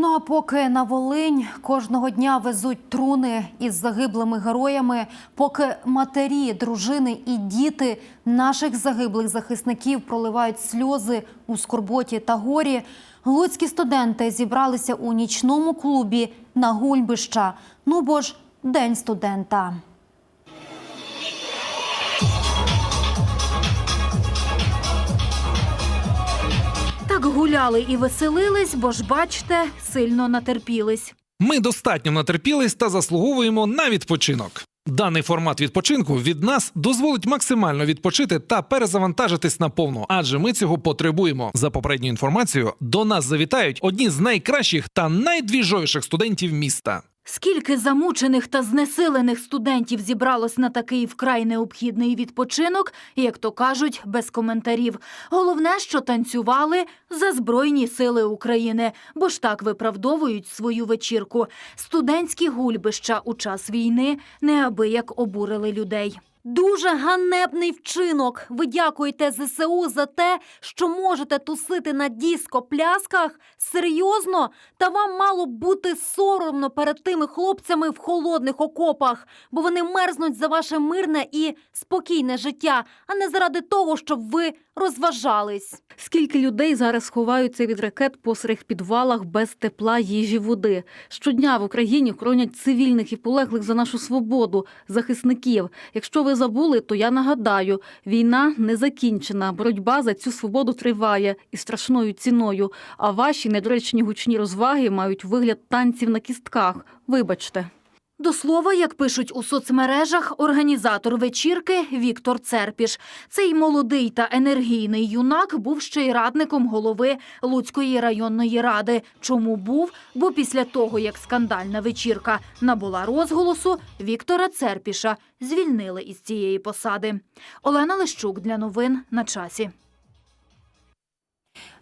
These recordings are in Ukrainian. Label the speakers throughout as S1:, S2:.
S1: Ну а поки на Волинь кожного дня везуть труни із загиблими героями, поки матері, дружини і діти наших загиблих захисників проливають сльози у скорботі та горі, луцькі студенти зібралися у нічному клубі на Гульбища. Ну бо ж день студента.
S2: Так гуляли і веселились, бо ж бачте, сильно натерпілись.
S3: Ми достатньо натерпілись та заслуговуємо на відпочинок. Даний формат відпочинку від нас дозволить максимально відпочити та перезавантажитись наповну, адже ми цього потребуємо. За попередню інформацію до нас завітають одні з найкращих та найдвіжовіших студентів міста.
S2: Скільки замучених та знесилених студентів зібралось на такий вкрай необхідний відпочинок, як то кажуть, без коментарів. Головне, що танцювали за Збройні сили України, бо ж так виправдовують свою вечірку. Студентські гульбища у час війни неабияк обурили людей. Дуже ганебний вчинок. Ви дякуєте ЗСУ за те, що можете тусити на диско-плясках? Серйозно? Та вам мало б бути соромно перед тими хлопцями в холодних окопах, бо вони мерзнуть за ваше мирне і спокійне життя, а не заради того, щоб ви розважались.
S4: Скільки людей зараз ховаються від ракет по сирих підвалах без тепла, їжі, води? Щодня в Україні хоронять цивільних і полеглих за нашу свободу, захисників. Якщо ви забули, то я нагадаю: війна не закінчена. Боротьба за цю свободу триває і страшною ціною. А ваші недоречні гучні розваги мають вигляд танців на кістках. Вибачте.
S2: До слова, як пишуть у соцмережах, організатор вечірки Віктор Церпіш. Цей молодий та енергійний юнак був ще й радником голови Луцької районної ради. Чому був? Бо після того, як скандальна вечірка набула розголосу, Віктора Церпіша звільнили із цієї посади. Олена Лещук для новин на часі.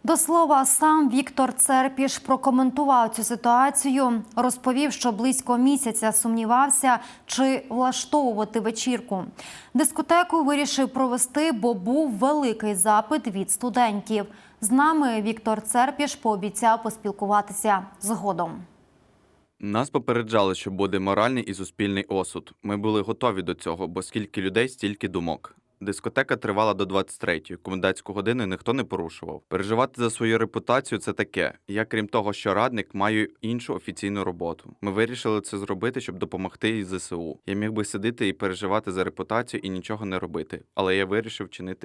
S1: До слова, сам Віктор Церпіш прокоментував цю ситуацію. Розповів, що близько місяця сумнівався, чи влаштовувати вечірку. Дискотеку вирішив провести, бо був великий запит від студентів. З нами Віктор Церпіш пообіцяв поспілкуватися згодом.
S5: Нас попереджали, що буде моральний і суспільний осуд. Ми були готові до цього, бо скільки людей, стільки думок. Дискотека тривала до 23-ї, комендантську годину ніхто не порушував. Переживати за свою репутацію це таке. Я, крім того, що радник, маю іншу офіційну роботу. Ми вирішили це зробити, щоб допомогти із ЗСУ. Я міг би сидіти і переживати за репутацію і нічого не робити, але я вирішив чинити